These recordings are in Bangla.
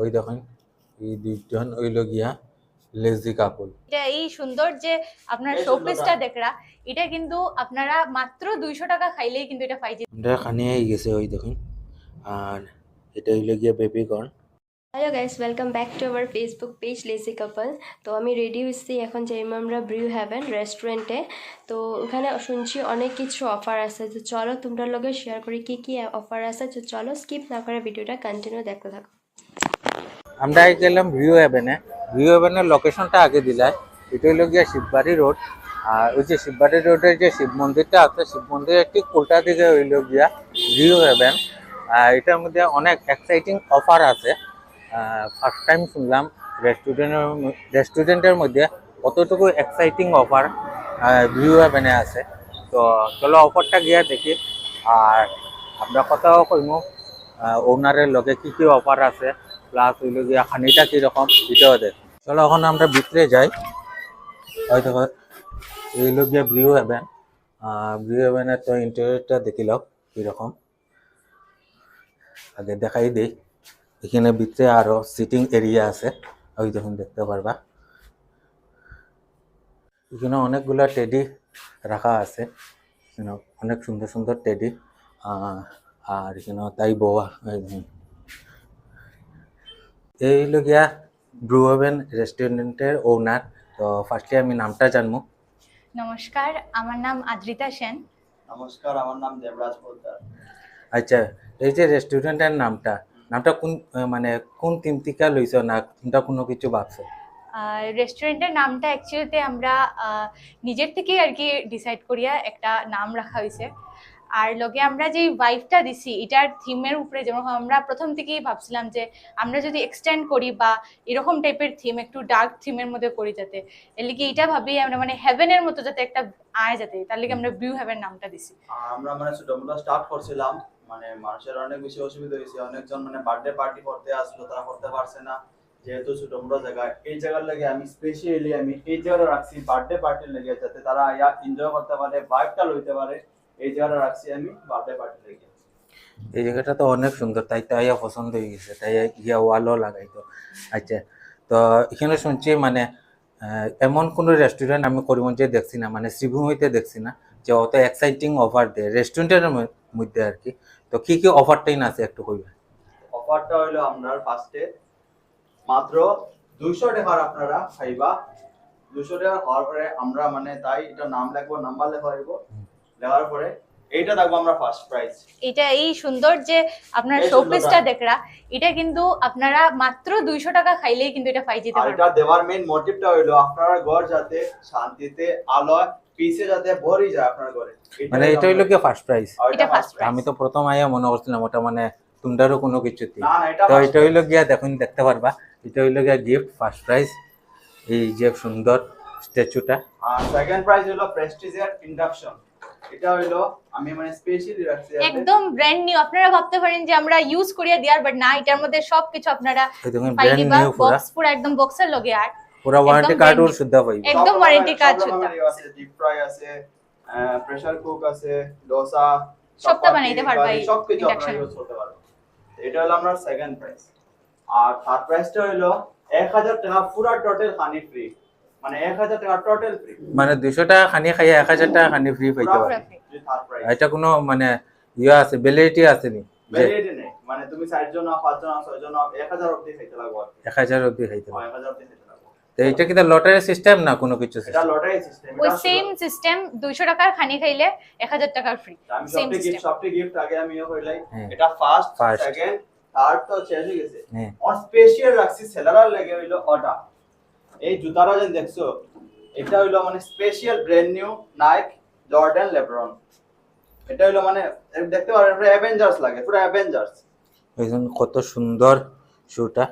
ওই দেখেন এই দুইজন গিয়া লেজি কাপল। এটা এই সুন্দর যে আপনার শোপিসটা দেখরা এটা কিন্তু আপনারা মাত্র দুইশো টাকা খাইলেই কিন্তু এটা আমরা গেছে ওই দেখুন। আর এটা হইল গিয়া hello guys welcome back to our Facebook page লেসি couple তো আমি রেডি হয়েছি এখন যাই আমরা ব্রিউ হ্যাভেন রেস্টুরেন্টে তো ওখানে শুনছি অনেক কিছু অফার আছে তো চলো তোমরা লগে শেয়ার করি কি কি অফার আছে। তো চলো স্কিপ না করে ভিডিওটা কন্টিনিউ দেখতে থাকো। আমরা গেলাম ভিউ হেভেনে ভিউ হেভেনের লোকেশনটা আগে দিলাই এটা হইল গিয়া শিববাড়ি রোড আর ওই যে শিববাড়ি রোডের যে শিব মন্দিরটা আছে, শিব মন্দিরের ঠিক উল্টা দিকে হইল গিয়া ভিউ হেভেন আর এটার মধ্যে অনেক এক্সাইটিং অফার আছে। ফার্স্ট টাইম শুনলাম রেস্টুরেন্টের রেস্টুরেন্টের মধ্যে কতটুকু এক্সাইটিং অফার ভিউ হেভেনে আছে। তো চলো অফারটা গিয়া দেখি। আর আমরা কথাও কইমু ওনারের লগে কি কি অফার আছে। প্লাস হইল গিয়া খানিটা কীরকম, এটাও দেখ। চলো এখন আমরা ভিতরে যাই। হয়তো হইল গিয়া ব্রিউ হেভেন ব্রিউ হেভেনের তো ইন্টারিয়রটা দেখি লও কীরকম। আগে দেখাই দিই। এখানে ভিতরে আরও সিটিং এরিয়া আছে। ওই দেখুন, দেখতে পারবা। এখানে অনেকগুলা টেডি রাখা আছে। অনেক সুন্দর সুন্দর টেডি আর এখানে তাই বউয়া এই দেখুন। হইল গিয়া ব্রু হেভেন রেস্টুরেন্টের ওনার তো ফার্স্টলি আমি নামটা জানব। নমস্কার আমার নাম আদ্রিতা সেন। নমস্কার আমার নাম দেবরাজ পোদ্দার। আচ্ছা এই যে রেস্টুরেন্টের নামটা নামটা কোন মানে কোন তিন থেকে লইছ না কোনটা কোনো কিছু ভাবছ? রেস্টুরেন্টের নামটা অ্যাকচুয়ালিতে আমরা নিজের থেকেই আর কি ডিসাইড করিয়া একটা নাম রাখা হয়েছে আর লগে আমরা যে ভাইবটা দিছি, এটার থিমের উপরে যেমন আমরা প্রথম থেকেই ভাবছিলাম যে আমরা যদি এক্সটেন্ড করি বা এরকম টাইপের থিম একটু ডার্ক থিমের মধ্যে করি যাতে, এর লিগে এটা ভাবি আমরা মানে হেভেনের মতো যাতে একটা আয় যাতে, তার লিগে আমরা ভিউ হেভেন নামটা দিছি। আমরা মানে ছোটমোটো স্টার্ট করছিলাম মানে মানুষের অনেক বেশি অসুবিধা হয়েছে, অনেকজন মানে বার্থডে পার্টি করতে আসলো, তারা করতে পারছে না, যেহেতু ছোটমোটো জায়গা, এই জায়গার লাগে আমি স্পেশালি আমি এই জায়গাটা রাখছি বার্থডে পার্টির লেগে, যাতে তারা ইয়া এনজয় করতে পারে ভাইবটা লইতে পারে। এই জায়গাটা রাখছি আমি বার্থডে পার্টির লেগে এই জায়গাটা তো অনেক সুন্দর তাই তো আইয়া পছন্দ হয়ে গেছে তাই ইয়া ওয়ালও লাগাইতো আচ্ছা তো এখানে শুনছি মানে এমন কোনো রেস্টুরেন্ট আমি করিমগঞ্জে দেখছি না মানে শ্রীভূমিতে দেখছি না যে অত এক্সাইটিং অফার দেয় রেস্টুরেন্টের মধ্যে আর কি। তো কি কি অফারটাই না আছে একটু কইবে অফারটা হইল আপনার ফার্স্টে মাত্র দুইশো টাকার আপনারা খাইবা। দুশো টাকা হওয়ার পরে আমরা মানে তাই এটা নাম লিখব নাম্বার লেখা হইব। পরে এইটা থাকব আমরা ফার্স্ট প্রাইস এটা এই সুন্দর যে আপনার শোপিসটা দেখরা এটা কিন্তু আপনারা মাত্র দুইশো টাকা খাইলেই কিন্তু এটা পাই যেতে পারবেন এটা দেওয়ার মেইন মোটিভটা হইল আপনার ঘর যাতে শান্তিতে আলোয় পিসে যাতে ভরি যায় আপনার ঘরে। মানে এটা হইল কি ফার্স্ট প্রাইস এটা এটা first first আমি তো প্রথম আইয়া মনে করছিলাম ওটা মানে তুন্ডারও কোনো কিছু prize। না না এটা তো এটা হইল গিয়া দেখুন দেখতে পারবা এটা হইল গিয়া গিফট ফার্স্ট প্রাইজ এই যে সুন্দর স্ট্যাচুটা আর সেকেন্ড প্রাইজ হলো প্রেস্টিজের ইন্ডাকশন এটা হইল আমি মানে স্পেশালি রাখছি একদম ব্র্যান্ড নিউ আপনারা ভাবতে পারেন যে আমরা ইউজ করিয়া দিয়ার বাট না এটার মধ্যে সবকিছু আপনারা ব্র্যান্ড নিউ বক্স পুরো। একদম বক্সের লগে আর। পুরা ওয়ারেন্টি কার্ড ওর। শুদ্ধ পাইবে। একদম card সব সুদ্ধা। আছে ডিপ ফ্রাই আছে প্রেসার কুক আছে ডোসা সবটা বানাইতে পারবা এই সব কিছু আপনারা ইউজ করতে পারবেন। এটা হলো আপনার সেকেন্ড প্রাইস আর থার্ড প্রাইসটা হলো এক হাজার টাকা পুরা টোটাল হানি ফ্রি মানে মানে দুইশো টাকা খানি খাইয়া এক হাজার টাকা খানি ফ্রি পাইতে পারে। এটা কোনো মানে ইয়ে আছে ভ্যালিডিটি আছে নি যে মানে তুমি চারজন পাঁচজন ছয়জন এক হাজার অব্দি খাইতে লাগবে এক হাজার অব্দি খাইতে ও, পারে এক হাজার অব্দি খাইতে লাগবে। তো এটা কি লটারি সিস্টেম না কোনো কিছু এটা লটারি সিস্টেম ওই সেম সিস্টেম দুইশো টাকার খানি খাইলে এক হাজার টাকার ফ্রি সেম সিস্টেম গিফট সবটি গিফট আগে আমি ইয়ে কইলাই হ্যাঁ। এটা ফার্স্ট. সেকেন্ড থার্ড তো শেষ হয়ে গেছে। হ্যাঁ। আর স্পেশাল রাখছি সেলারার লেগে হইল ওটা এই জুতাটা যে দেখছ? এটা হইল মানে special brand new Nike Jordan LeBron এটা হইল মানে দেখতে পারেন পুরো অ্যাভেঞ্জার্স লাগে পুরো অ্যাভেঞ্জার্স ওইজন কত সুন্দর শুটা।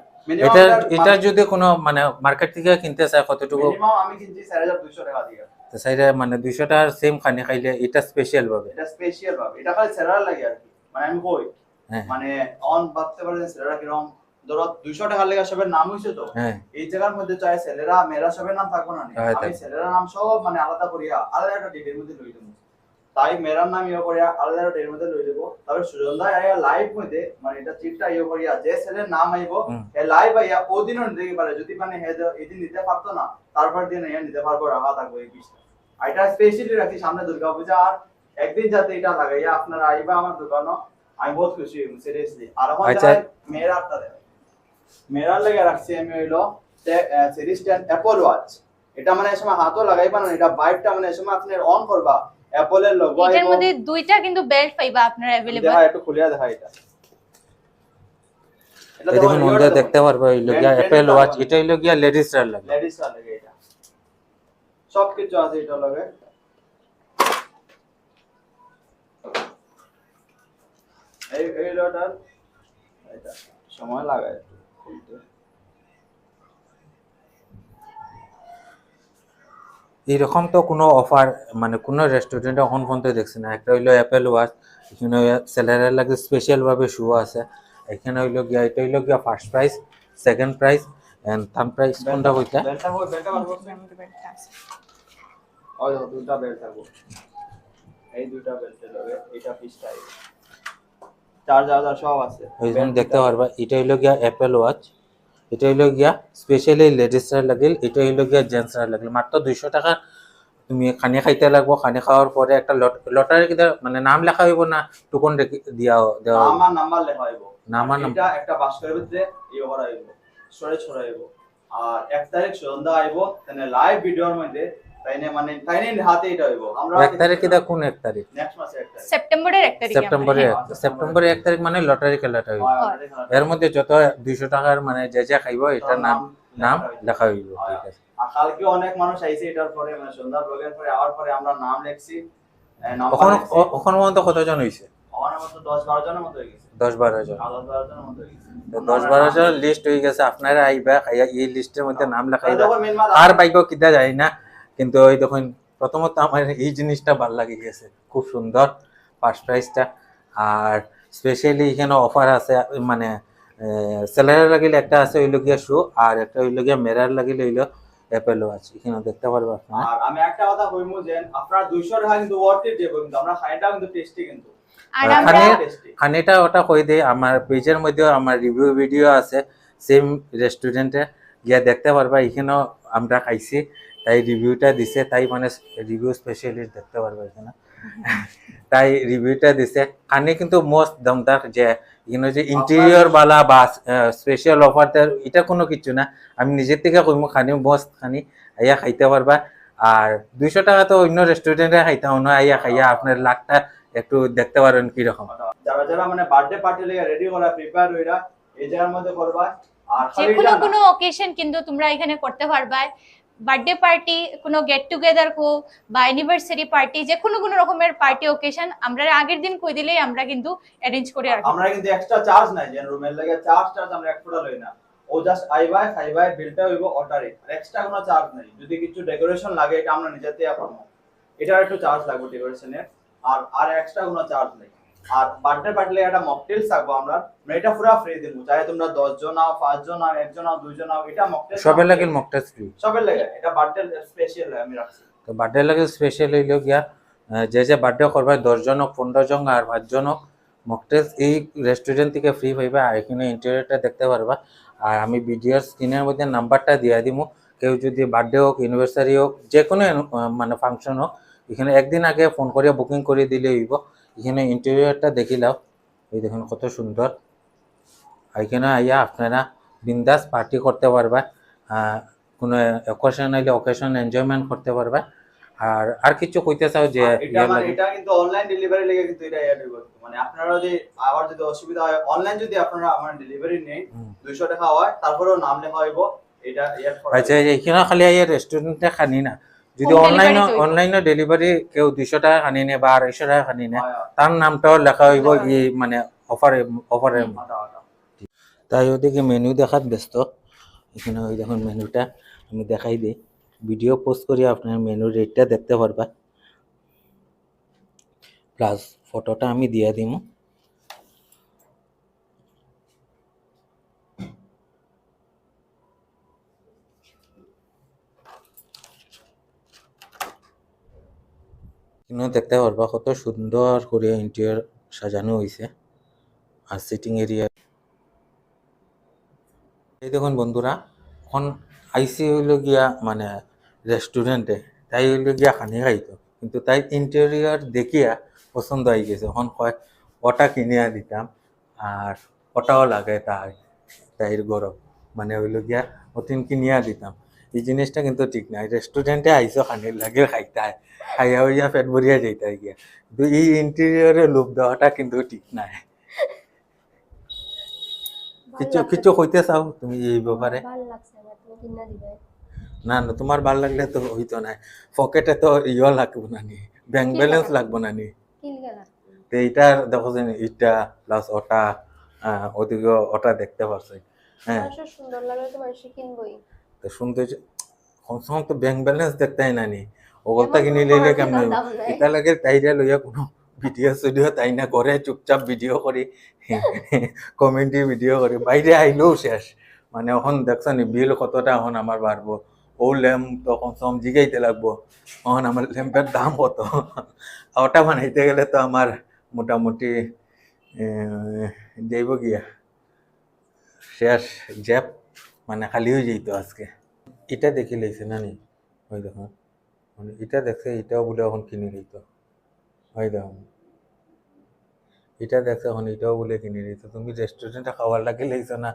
এটা এটা যদি কোনো মানে মার্কেট থেকে কিনতে চায় কতটুকু? মিনিমাম আমি কিনছি চার হাজার দুইশো টাকা দিয়ে। তো সাইডে মানে টাকার সেম খানি খাইলে এটা স্পেশাল ভাবে এটা স্পেশাল ভাবে এটা খালি লাগে আর কি। মানে আমি কই? হ্যাঁ। মানে অন ভাবতে পারেন সেলারা কীরকম ধরো দুইশো টাকার লেগে সবের নাম তো হ্যাঁ। এই জায়গার মধ্যে চাই ছেলেরা মেয়েরা সবের নাম থাকব না হ্যাঁ, আমি ছেলেরা নাম সব মানে আলাদা করিয়া আলাদা একটা ডিবের মধ্যে লই দেবো। তাই মেরার নাম ইয়ে করিয়া আলাদা এর মধ্যে লই দেবো। তারপরে সুজনদা আইয়া লাইভ মধ্যে মানে এটা চিটটা ইয়ে করিয়া যে ছেলের নাম আইব লাইভ আইয়া ওদিনও নিতে পারে। যদি মানে হে এদিন নিতে পারতো না তারপর দিন ইয়া নিতে পারব রাখা থাকব এই আর এটা স্পেশালি রাখি সামনে দুর্গা পূজা আর একদিন যাতে এটা লাগাইয়া আপনারা আইবা আমার দোকানও আমি বহুত খুশি হইব সিরিয়াসলি আর আমার আচ্ছা। দেখ মেরার লেগে রাখছি আমি হইল সিরিজ টেন অ্যাপল ওয়াচ এটা মানে এই সময় হাতও লাগাইবা না এটা বাইকটা মানে এই সময় আপনি অন করবা। অ্যাপলের লোগো এটার মধ্যে দুইটা কিন্তু বেল্ট পাইবা আপনারা অ্যাভেলেবল দেখা একটু খুলিয়া দেখা এটা। এটা দেখুন ওটা দেখতে পারবে হইল গিয়া অ্যাপেল ওয়াচ এটা হইল গিয়া লেডিসরা লাগে লেডিস লাগে এটা। সব কিছু আছে এটা লগে। এই এই লোটার এটা সময় লাগায়। একটু খুলতে তো কোনো অফার মানে কোনো রেস্টুরেন্টে এখন পর্যন্ত দেখছি না। একটা হইল অ্যাপেল ওয়াচ এখানে স্যালারের লাগে স্পেশাল ভাবে শু আছে। এখানে হইল গিয়া এটা হইল গিয়া first price second price and third price কোনটা বেলটা বেলটা দেখো, দুটা বেল্ট থাকব এই দুটা বেল্টের লগে এটা পিসটা চার্জার সব আছে। দেখতে পারবা এটা হইল গিয়া অ্যাপেল ওয়াচ এটা হইল গিয়া স্পেশালি লেডিসরা লাগিল এটা হইল গিয়া জেন্টসরা লাগিল। মাত্র দুইশো টাকা তুমি খানি খাইতে লাগবো খানি খাওয়ার পরে একটা লটারি মানে নাম লেখা হইব না টুকন দিয়া দেওয়া। আমার নাম্বার লেখা হইব। নাম নাম- এটা একটা বাস্কের ভিতরে ইয়ে করা হইব স্টোরেজ করা হইব আর এক তারিখ সন্ধ্যা আইব তাহলে লাইভ ভিডিওর মধ্যে তাইনে মানে তাইনে হাতে এটা হইব আমরা এক তারিখ কিনা কোন এক তারিখ। নেক্সট মাসে এক তারিখ। সেপ্টেম্বরের এক তারিখে সেপ্টেম্বরে আমরা- এক- সেপ্টেম্বরে এক তারিখ মানে লটারি খেলাটা হইব। হয়, আমাদের এখানে এর মধ্যে যত দুইশো টাকার মানে যে যে খাইব এটা নাম নাম লেখা হইব। ঠিক আছে। কালকে অনেক মানুষ আইছে এটার পরে মানে সন্ধ্যা ব্লগের পরে আওয়ার পরে আমরা নাম লিখছি ওখানে ওখানে পর্যন্ত কতজন হইছে? দশ বারো হয়ে জন। দশ বারো জনের মতো হয়ে গেছে। তো দশ বারো জন লিস্ট হয়ে গেছে। আপনারা আইবা এই লিস্টের মধ্যে নাম লেখাইবা। আর বাইক কিতা যায় না। কিন্তু ওই দেখুন প্রথমত আমার এই জিনিসটা ভালো লাগে গেছে খুব সুন্দর ফার্স্ট প্রাইসটা আর স্পেশালি এখানে অফার আছে মানে স্যালারি লাগিলে একটা আছে হইল গিয়া শু আর একটা হইল গিয়া মেরার লাগিলে হইল অ্যাপেল ওয়াচ এখানে দেখতে পারব আপনারা। আর আমি একটা কথা কইমু যে আপনারা 200 টাকা কিন্তু ওয়ার্থ ইট দেব কিন্তু আমরা খাইটা কিন্তু টেস্টি কিন্তু। খানিটা ওটা কই দেই আমার পেজের মধ্যেও আমার রিভিউ ভিডিও আছে সেম রেস্টুরেন্টে গিয়া দেখতে পারবা এখানেও আমরা খাইছি, তাই রিভিউটা দিছে, তাই মানে রিভিউ স্পেশালিস্ট দেখতে পারবা এখানে তাই রিভিউটা দিছে। খানি কিন্তু মোস্ট দমদার যে যে ইন্টেরিয়র বালা বা স্পেশাল অফার এটা কোনো কিছু না। আমি নিজের থেকে কইমু, খানি মোস্ট খানি আইয়া খাইতে পারবা। আর দুইশো টাকা তো অন্য রেস্টুরেন্টে খাইতাম না, আইয়া খাইয়া আপনার লাখটা একটু দেখতে পারেন কীরকম। যারা যারা মানে বার্থডে পার্টি লাগা রেডি করা প্রিপেয়ার হইরা, এই জায়গার মধ্যে করবা। যে কোনো কোনো অকেশন কিন্তু তোমরা এখানে করতে পারবা। বার্থডে পার্টি কোনো গেট টুগেদার কো বা অ্যানিভার্সারি পার্টি যে কোনো কোনো রকমের পার্টি অকেশন আমরা আগের দিন কই দিলেই আমরা কিন্তু অ্যারেঞ্জ করে রাখি। আমরা কিন্তু এক্সট্রা চার্জ নাই যে রুমের লাগে চার্জ চার্জ আমরা এক ফুটা লই না। ও জাস্ট আই আইবাই খাইবাই বিলটা হইব অর্ডারে আর এক্সট্রা কোনো চার্জ নাই। যদি কিছু ডেকোরেশন লাগে এটা আমরা নিজেতে পাবো এটার একটু চার্জ লাগবে ডেকোরেশনের আর আর এক্সট্রা কোনো চার্জ নেই। আর বার্থডে পার্টি লাগে একটা মকটেলস থাকব আমরা। মানে এটা পুরো ফ্রি দিব চাই তোমরা দশ জন নাও পাঁচ জন নাও একজন নাও দুইজন নাও এটা মকটেল সবের লাগে মকটা ফ্রি সবের লাগে। এটা বার্থডে স্পেশাল আমি রাখছি। তো বার্থডে লাগে স্পেশাল হইল গিয়া যে যে বার্থডে করবে দশজন হোক পনেরো জন আর পাঁচজন হোক মকটেল এই রেস্টুরেন্ট থেকে ফ্রি পাইবা আর এখানে ইন্টেরিয়রটা দেখতে পারবা। আর আমি ভিডিওর স্ক্রিনের মধ্যে নাম্বারটা দিয়ে দিমু। কেউ যদি বার্থডে হোক ইউনিভার্সারি হোক যে কোনো মানে ফাংশন হোক এখানে একদিন আগে ফোন করিয়া বুকিং করে দিলে হইব। এখানে ইন্টেরিয়রটা দেখিলাও এই দেখুন কত সুন্দর এখানে আইয়া আপনারা বিন্দাস পার্টি করতে পারবা কোনো অকেশন আইলে অকেশন এনজয়মেন্ট করতে পারবা আর আর কিছু কইতে চাও যে এটা মানে? এটা কিন্তু অনলাইন ডেলিভারি লেগে কিন্তু এটা অ্যাড মানে আপনারা যদি আবার যদি অসুবিধা হয় অনলাইন যদি আপনারা আমার ডেলিভারি হুম। 200 টাকা হয় তারপরেও নাম লেখা হইব এটা অ্যাড করা আচ্ছা। এখানে খালি রেস্টুরেন্টে খানি না যদি অনলাইন অনলাইনে ডেলিভারি কেউ দুইশো টাকা খানি নে বা আড়াইশো টাকা খানি নে। তার নামটাও লেখা হইব ই মানে অফারে অফারে আটা, আটা। তাই ওদিকে মেনু দেখাত ব্যস্ত। এখানে ওই দেখুন মেনুটা আমি দেখাই দিই। ভিডিও পোস্ট করি আপনার মেনু রেটটা দেখতে পারবা। প্লাস ফটোটা আমি দিয়ে দিব কিন্তু দেখতে পারবা কত সুন্দর করে ইন্টেরিয়র সাজানো হয়েছে আর সিটিং এরিয়া এই দেখুন বন্ধুরা, এখন আইসি হইল গিয়া মানে রেস্টুরেন্টে তাই হইল গিয়া খানি খাইতো। কিন্তু তাই ইন্টেরিয়র দেখিয়া পছন্দ হয়ে গেছে। এখন কয় ওটা কিনিয়া দিতাম আর ওটাও লাগে তাই তাইর গরম। মানে হইল গিয়া অতিন কিনিয়া দিতাম। এই জিনিসটা কিন্তু ঠিক নাই। রেস্টুরেন্টে আইসো খানির লাগে খাইতাই খাইয়া হইয়া পেট ভরিয়া যাইতাই গিয়া। কিন্তু এই ইন্টেরিয়রে লোভ দেওয়াটা কিন্তু ঠিক নাই। কিছু কিছু কইতে চাও তুমি এই ব্যাপারে। না না তোমার ভালো লাগলে তো হইতো না পকেটে তো ইয়ে লাগবো না নি ব্যাংক ব্যালেন্স লাগবো? না নি। তো এইটার দেখো যে ইটা প্লাস ওটা ওদিকে ওটা দেখতে পারছি। হ্যাঁ। সুন্দর লাগলে তো মানুষ কিনবই। তো শুনতে কমসম তো ব্যাংক ব্যালেন্স দেখতে হয় না নি? ওগুলটা কিনি লইলে কেমন। এটা লাগে তাইরা লইয়া কোনো ভিডিও সিডিও তাই না করে চুপচাপ ভিডিও করি। কমেন্টি ভিডিও করি। বাইরে আইলেও শেষ। মানে এখন দেখছ নি বিল কতটা এখন আমার বাড়বো? ও ল্যাম্প তো কমসম জিগাইতে লাগবো? এখন আমার ল্যাম্পের দাম কত? ওটা বানাইতে গেলে তো আমার মোটামুটি যাইব গিয়া। শেষ জ্যাপ। মানে খালি হয়ে যেত আজকে। এটা দেখি লাইছে না নি ওই দেখুন মানে এটা দেখছে এটাও বলে এখন কিনে লইত। ওই দেখুন এটা দেখছে এখন এটাও বলে কিনে লইত। তুমি রেস্টুরেন্টে খাবার লাগে লাইছো না?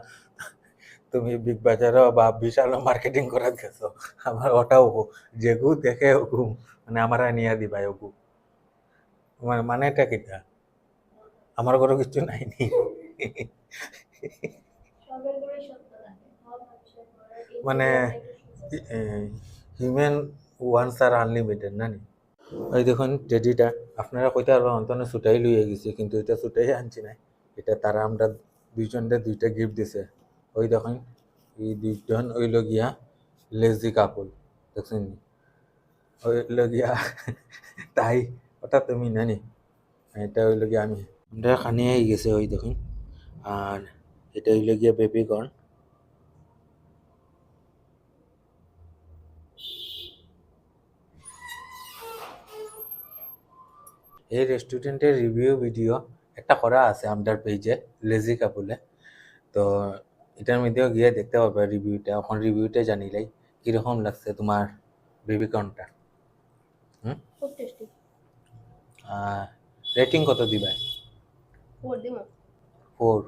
তুমি বিগ বাজারও বা বিশালও মার্কেটিং করার গেছো। আমার ওটাও যেগু দেখে ওগু। মানে আমার নিয়ে দিবাই ওগু। মানে মানে এটা কিটা? আমার ঘরে কিছু নাই নি সবের করে সত্য থাকে সব মানুষের ঘরে এই মানে হিউম্যান ওয়ান্স আর আনলিমিটেড না নি? ওই দেখুন টেডিটা আপনারা কইতে পারবেন, অন্তনে ছুটাই লইয়ে গেছে, কিন্তু এটা ছুটাই আনছি নাই। এটা তারা আমরা দুইজনটা দুইটা গিফট দিছে। ওই দেখুন, এই দুইজন ওইল গিয়া লেজি কাপল দেখছেন নি? ওইল গিয়া তাই, ওটা তুমি, না নি? এটা হইল গিয়া আমি। আমরা খানিয়ে গেছে, ওই দেখুন। আর এটা হইল গিয়া বেবি এই রেস্টুরেন্টের রিভিউ ভিডিও একটা করা আছে আমাদের পেজে লেজি কাপুলে তো এটার মধ্যেও গিয়ে দেখতে পারবে রিভিউটা এখন রিভিউটা জানিলাই কীরকম লাগছে তোমার বেবিকর্নটা টেস্টি রেটিং কত দিবা? ফোর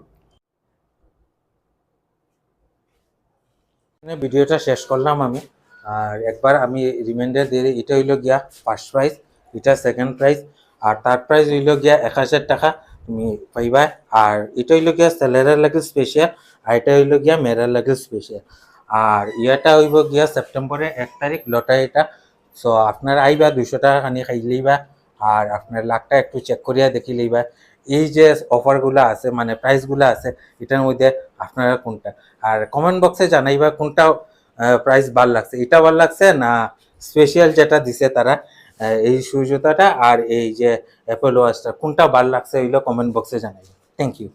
ভিডিওটা শেষ করলাম আমি। আর একবার আমি রিমাইন্ডার দিয়ে এটা হইল গিয়া ফার্স্ট প্রাইজ এটা সেকেন্ড প্রাইজ আর তার প্রাইজ হইল গিয়া এক হাজার টাকা, তুমি পাইবা। আর এটা হইল গিয়া স্যালারের লাগে স্পেশাল আর এটা হইল গিয়া মেরার লাগে স্পেশাল আর ইয়াটা হইব গিয়া সেপ্টেম্বরের এক তারিখ, লটা লটারিটা সো আপনারা আইবা, দুইশো টাকা খানি খাই লইবা, আর আপনার লাখটা একটু চেক করিয়া দেখি লইবা। এই যে অফারগুলো আছে মানে প্রাইসগুলো আছে, এটার মধ্যে আপনারা কোনটা? আর কমেন্ট বক্সে জানাইবা কোনটা প্রাইস ভালো লাগছে? এটা ভালো লাগছে না স্পেশাল যেটা দিছে তারা? এই সুজুতাটা আর এই যে অ্যাপেল ওয়াচটা কোনটা ভালো লাগছে ওইগুলো কমেন্ট বক্সে জানাবেন থ্যাংক ইউ